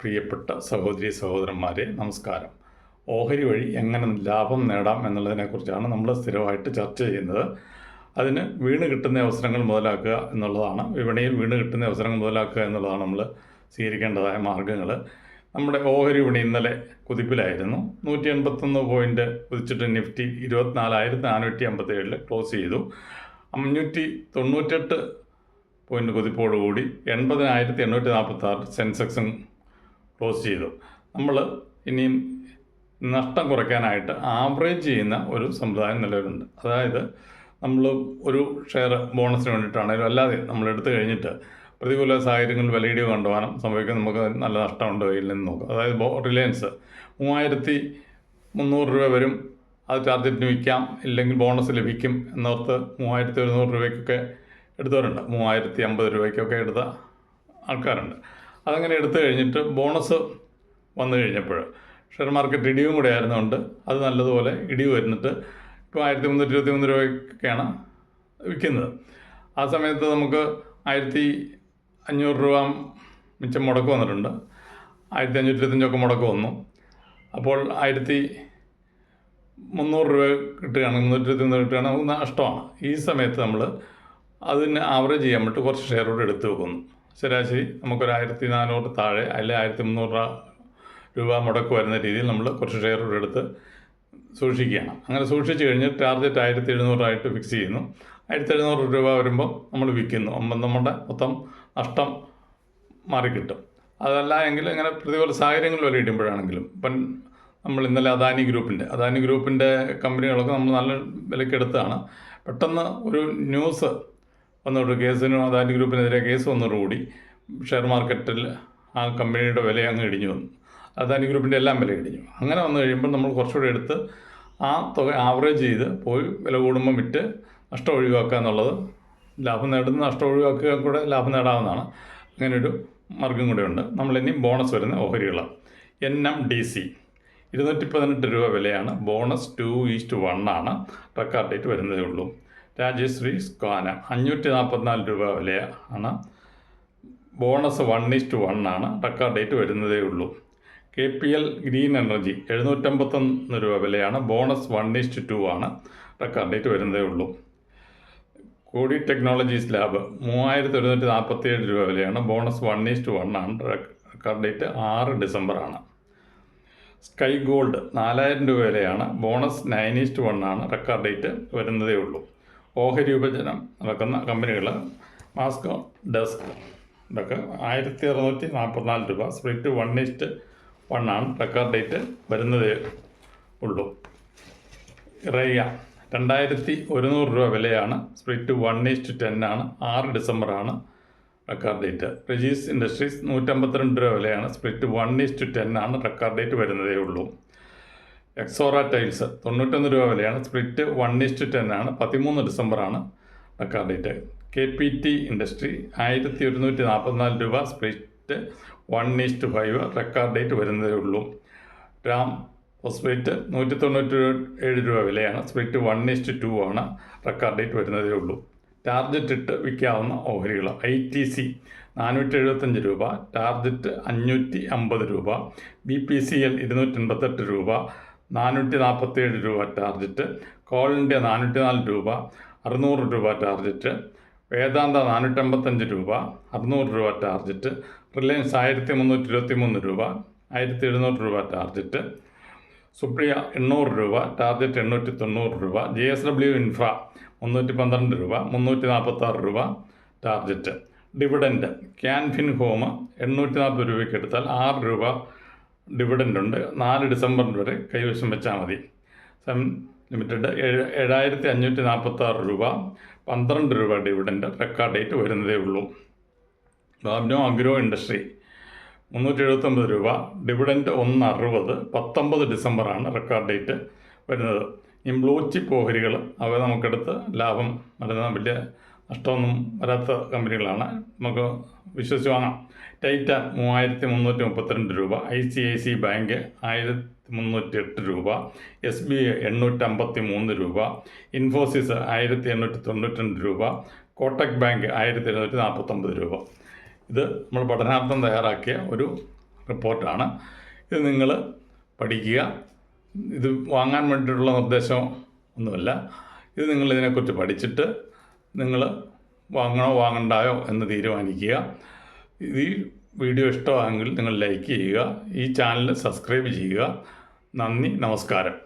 പ്രിയപ്പെട്ട സഹോദരി സഹോദരന്മാരെ നമസ്കാരം. ഓഹരി വഴി എങ്ങനെ ലാഭം നേടാം എന്നുള്ളതിനെക്കുറിച്ചാണ് നമ്മൾ സ്ഥിരമായിട്ട് ചർച്ച ചെയ്യുന്നത്. അതിന് വീണ് കിട്ടുന്ന അവസരങ്ങൾ മുതലാക്കുക എന്നുള്ളതാണ്. വിപണിയിൽ വീണ് കിട്ടുന്ന അവസരങ്ങൾ മുതലാക്കുക എന്നുള്ളതാണ് നമ്മൾ സ്വീകരിക്കേണ്ടതായ മാർഗങ്ങൾ നമ്മുടെ ഓഹരി വിപണി ഇന്നലെ കുതിപ്പിലായിരുന്നു. നൂറ്റി എൺപത്തൊന്ന് പോയിന്റ് കുതിച്ചിട്ട് നിഫ്റ്റി ഇരുപത്തിനാലായിരത്തി നാനൂറ്റി അമ്പത്തേഴിൽ ക്ലോസ് ചെയ്തു. അഞ്ഞൂറ്റി തൊണ്ണൂറ്റെട്ട് പോയിന്റ് കുതിപ്പോടുകൂടി എൺപതിനായിരത്തി എണ്ണൂറ്റി നാൽപ്പത്തി സെൻസെക്സും ക്ലോസ് ചെയ്തു. നമ്മൾ ഇനിയും നഷ്ടം കുറയ്ക്കാനായിട്ട് ആവറേജ് ചെയ്യുന്ന ഒരു സമ്പ്രദായം നിലവിലുണ്ട്. അതായത് നമ്മൾ ഒരു ഷെയർ ബോണസിന് വേണ്ടിയിട്ടാണെങ്കിലും അല്ലാതെ നമ്മൾ എടുത്തു കഴിഞ്ഞിട്ട് പ്രതികൂല സാഹചര്യങ്ങളിൽ വിലയിടിവ് കണ്ടുപോകാനും സംഭവിക്കാൻ നമുക്ക് നല്ല നഷ്ടമുണ്ടോ ഇല്ലെന്ന് നോക്കാം അതായത് റിലയൻസ് മൂവായിരത്തി മുന്നൂറ് രൂപ വരും. അത് ടാർഗറ്റിന് വിൽക്കാം. ഇല്ലെങ്കിൽ ബോണസ് ലഭിക്കും എന്നോർത്ത് മൂവായിരത്തി ഒരുന്നൂറ് രൂപയ്ക്കൊക്കെ എടുത്തവരുണ്ട്. മൂവായിരത്തി അമ്പത് രൂപയ്ക്കൊക്കെ എടുത്ത ആൾക്കാരുണ്ട്. അതങ്ങനെ എടുത്തു കഴിഞ്ഞിട്ട് ബോണസ് വന്നു കഴിഞ്ഞപ്പോൾ ഷെയർ മാർക്കറ്റ് ഇടിവും കൂടെ ആയിരുന്നുകൊണ്ട് അത് നല്ലതുപോലെ ഇടിവ് വരുന്നിട്ട് ഇപ്പോൾ ആയിരത്തി മുന്നൂറ്റി ഇരുപത്തി മൂന്ന് രൂപയ്ക്കൊക്കെയാണ് വിൽക്കുന്നത്. ആ സമയത്ത് നമുക്ക് ആയിരത്തി അഞ്ഞൂറ് രൂപ മിച്ചം മുടക്ക് വന്നിട്ടുണ്ട്. ആയിരത്തി അഞ്ഞൂറ്റി ഇരുപത്തഞ്ചൊക്കെ മുടക്ക് വന്നു. അപ്പോൾ ആയിരത്തി മുന്നൂറ് രൂപ കിട്ടുകയാണ് മുന്നൂറ്റി ഇരുപത്തി മൂന്ന് കിട്ടുകയാണ് നഷ്ടമാണ്. ഈ സമയത്ത് നമ്മൾ അതിന് ആവറേജ് ചെയ്യാൻ വേണ്ടി കുറച്ച് ഷെയർ കൂടെ എടുത്ത് വെക്കുന്നു. ശരാശരി നമുക്കൊരു ആയിരത്തി നാനൂറ് താഴെ അല്ലെങ്കിൽ ആയിരത്തി മുന്നൂറ് രൂപ മുടക്ക് വരുന്ന രീതിയിൽ നമ്മൾ കുറച്ച് ഷെയർ കൂടെ എടുത്ത് സൂക്ഷിക്കുകയാണ്. അങ്ങനെ സൂക്ഷിച്ച് കഴിഞ്ഞ് ടാർഗറ്റ് ആയിരത്തി എഴുന്നൂറായിട്ട് ഫിക്സ് ചെയ്യുന്നു. ആയിരത്തി എഴുന്നൂറ് രൂപ വരുമ്പോൾ നമ്മൾ വിൽക്കുന്നു. അപ്പം നമ്മുടെ മൊത്തം നഷ്ടം മാറിക്കിട്ടും. അതല്ല എങ്കിൽ ഇങ്ങനെ പ്രതികൂല സാഹചര്യങ്ങൾ വില ഇടുമ്പോഴാണെങ്കിലും. ഇപ്പം നമ്മൾ ഇന്നലെ അദാനി ഗ്രൂപ്പിന്റെ അദാനി ഗ്രൂപ്പിന്റെ കമ്പനികളൊക്കെ നമ്മൾ നല്ല വിലയ്ക്ക് എടുത്തതാണ് പെട്ടെന്ന് ഒരു ന്യൂസ് വന്നോട്ട് കേസിനും അദാനി ഗ്രൂപ്പിനെതിരെ കേസ് വന്നതോടുകൂടി ഷെയർ മാർക്കറ്റിൽ ആ കമ്പനിയുടെ വില അങ്ങ് ഇടിഞ്ഞു വന്നു. അദാനി ഗ്രൂപ്പിന്റെ എല്ലാം വില ഇടിഞ്ഞു. അങ്ങനെ വന്നു കഴിയുമ്പോൾ നമ്മൾ കുറച്ചുകൂടി എടുത്ത് ആ തുക ആവറേജ് ചെയ്ത് പോയി വില കൂടുമ്പോൾ വിറ്റ് നഷ്ടം ഒഴിവാക്കുക എന്നുള്ളത് ലാഭം നേടുന്ന നഷ്ടം ഒഴിവാക്കുക കൂടെ ലാഭം നേടാവുന്നതാണ്. അങ്ങനെയൊരു മാർഗം കൂടെ ഉണ്ട് നമ്മൾ ഇനി ബോണസ് വരുന്ന ഓഹരികളാണ് എൻ എം ഡി സി. ഇരുന്നൂറ്റി പതിനെട്ട് രൂപ വിലയാണ്. Bonus two is to one ആണ്. റെക്കോർഡ് ഡേറ്റ് വരുന്നതേ ഉള്ളൂ. രാജശ്രീ സ്കാനം അഞ്ഞൂറ്റി നാൽപ്പത്തിനാല് രൂപ വിലയാണ്. Bonus one is to one ആണ്. റെക്കോർഡ് ഡേറ്റ് വരുന്നതേ ഉള്ളൂ. K P L green energy എഴുന്നൂറ്റമ്പത്തൊന്ന് രൂപ വിലയാണ്. Bonus one is to two ആണ്. റെക്കോർഡ് ഡേറ്റ് വരുന്നതേ ഉള്ളൂ. കോഡി ടെക്നോളജീസ് ലാബ് മൂവായിരത്തി ഒരുന്നൂറ്റി നാൽപ്പത്തി ഏഴ് രൂപ വിലയാണ്. Bonus one is to one ആണ്. റെക്കോർഡ് ഡേറ്റ് ആറ് ഡിസംബർ ആണ്. സ്കൈ ഗോൾഡ് നാലായിരം രൂപ വിലയാണ്. Bonus nine is to one ആണ്. റെക്കോർഡ് ഡേറ്റ് വരുന്നതേ ഉള്ളൂ. ഓഹരി വിഭജനം നടക്കുന്ന കമ്പനികൾ മാസ്കോ ഡെസ്ക് ഇതൊക്കെ ആയിരത്തി അറുന്നൂറ്റി നാൽപ്പത്തിനാല് രൂപ. Split one is to one ആണ് റെക്കോർഡ് ഡേറ്റ് വരുന്നതേ ഉള്ളൂ. റയ്യ രണ്ടായിരത്തി ഒരുന്നൂറ് രൂപ വിലയാണ്. സ്പ്ലിറ്റ് വൺ ഈസ്റ്റ് ടെൻ ആണ്. ആറ് ഡിസംബർ ആണ് റെക്കോർഡ് ഡേറ്റ് റിജീസ് ഇൻഡസ്ട്രീസ് നൂറ്റമ്പത്തിരണ്ട് രൂപ വിലയാണ്. Split one is to ten ആണ് റെക്കോർഡ് ഡേറ്റ് വരുന്നതേ ഉള്ളൂ. എക്സോറ ടൈൽസ് തൊണ്ണൂറ്റൊന്ന് രൂപ വിലയാണ്. സ്പ്ലിറ്റ് വൺ ഈസ്റ്റ് ടെൻ ആണ്. പതിമൂന്ന് ഡിസംബറാണ് record date K P T industry ആയിരത്തി ഒരുന്നൂറ്റി നാൽപ്പത്തിനാല് രൂപ split one is to five record date വരുന്നതേ ഉള്ളൂ. രാം ഫോസ്ഫേറ്റ് നൂറ്റി തൊണ്ണൂറ്റി ഏഴ് രൂപ വിലയാണ്. Split one is to two ആണ് റെക്കാർഡ് ഡേറ്റ് വരുന്നതേ ഉള്ളൂ. ടാർജറ്റ് ഇട്ട് വിൽക്കാവുന്ന ഓഹരികൾ. ഐ ടി സി നാനൂറ്റി എഴുപത്തഞ്ച് രൂപ. ടാർജറ്റ് അഞ്ഞൂറ്റി അമ്പത് രൂപ. ബി പി സി എൽ ഇരുന്നൂറ്റി എൺപത്തെട്ട് രൂപ. നാനൂറ്റി നാൽപ്പത്തേഴ് രൂപ ടാർജറ്റ് കോൾ ഇന്ത്യ നാനൂറ്റി നാല് രൂപ അറുന്നൂറ് രൂപ ടാർജറ്റ് വേദാന്ത നാനൂറ്റമ്പത്തഞ്ച് രൂപ അറുന്നൂറ് രൂപ ടാർജറ്റ് റിലയൻസ് ആയിരത്തി മുന്നൂറ്റി ഇരുപത്തി മൂന്ന് രൂപ ആയിരത്തി എഴുന്നൂറ് രൂപ ടാർജറ്റ് സുപ്രിയ എണ്ണൂറ് രൂപ ടാർജറ്റ് എണ്ണൂറ്റി തൊണ്ണൂറ് രൂപ ജെ എസ് ഡബ്ല്യു ഇൻഫ്ര മുന്നൂറ്റി പന്ത്രണ്ട് രൂപ മുന്നൂറ്റി നാൽപ്പത്താറ് രൂപ ടാർജറ്റ്. ഡിവിഡൻഡ്. ക്യാൻഫിൻ ഹോം എണ്ണൂറ്റി നാൽപ്പത് രൂപയ്ക്ക് എടുത്താൽ ആറ് രൂപ ഡിവിഡന്റ് ഉണ്ട്. നാല് ഡിസംബർ വരെ കൈവശം വെച്ചാൽ മതി. സം ലിമിറ്റഡ് ഏഴ് ഏഴായിരത്തി അഞ്ഞൂറ്റി നാൽപ്പത്താറ് രൂപ പന്ത്രണ്ട് രൂപ ഡിവിഡന്റ് റെക്കോർഡ് ഡേറ്റ് വരുന്നതേ ഉള്ളൂ. ബാബ്നോ അഗ്രോ ഇൻഡസ്ട്രി മുന്നൂറ്റി എഴുപത്തൊമ്പത് രൂപ ഡിവിഡന്റ് ഒന്ന് അറുപത് പത്തൊമ്പത് ഡിസംബറാണ് റെക്കോർഡ് ഡേറ്റ് വരുന്നത്. ഈ ബ്ലൂ ചിപ്പ് ഓഹരികൾ അവ നമുക്കെടുത്ത് ലാഭം വരുന്ന വലിയ നഷ്ടമൊന്നും വരാത്ത കമ്പനികളാണ്. നമുക്ക് വിശ്വസിച്ച് വാങ്ങാം. ടൈറ്റാൻ മൂവായിരത്തി മുന്നൂറ്റി മുപ്പത്തിരണ്ട് രൂപ I C I C bank ആയിരത്തി മുന്നൂറ്റി എട്ട് രൂപ എസ് ബി ഐ എണ്ണൂറ്റമ്പത്തി മൂന്ന് രൂപ ഇൻഫോസിസ് ആയിരത്തി എണ്ണൂറ്റി തൊണ്ണൂറ്റി രൂപ കോട്ടക് ബാങ്ക് ആയിരത്തി എഴുന്നൂറ്റി നാൽപ്പത്തൊമ്പത് രൂപ. ഇത് നമ്മൾ പഠനാർത്ഥം തയ്യാറാക്കിയ ഒരു റിപ്പോർട്ടാണ്. ഇത് നിങ്ങൾ പഠിക്കുക. ഇത് വാങ്ങാൻ വേണ്ടിയിട്ടുള്ള നിർദ്ദേശം ഒന്നുമല്ല. ഇത് നിങ്ങൾ ഇതിനെക്കുറിച്ച് പഠിച്ചിട്ട് നിങ്ങൾ വാങ്ങണോ വാങ്ങണ്ടായോ എന്ന് തീരുമാനിക്കുക. ഈ വീഡിയോ ഇഷ്ടമാണെങ്കിൽ നിങ്ങൾ ലൈക്ക് ചെയ്യുക. ഈ ചാനൽ സബ്സ്ക്രൈബ് ചെയ്യുക. നന്ദി നമസ്കാരം.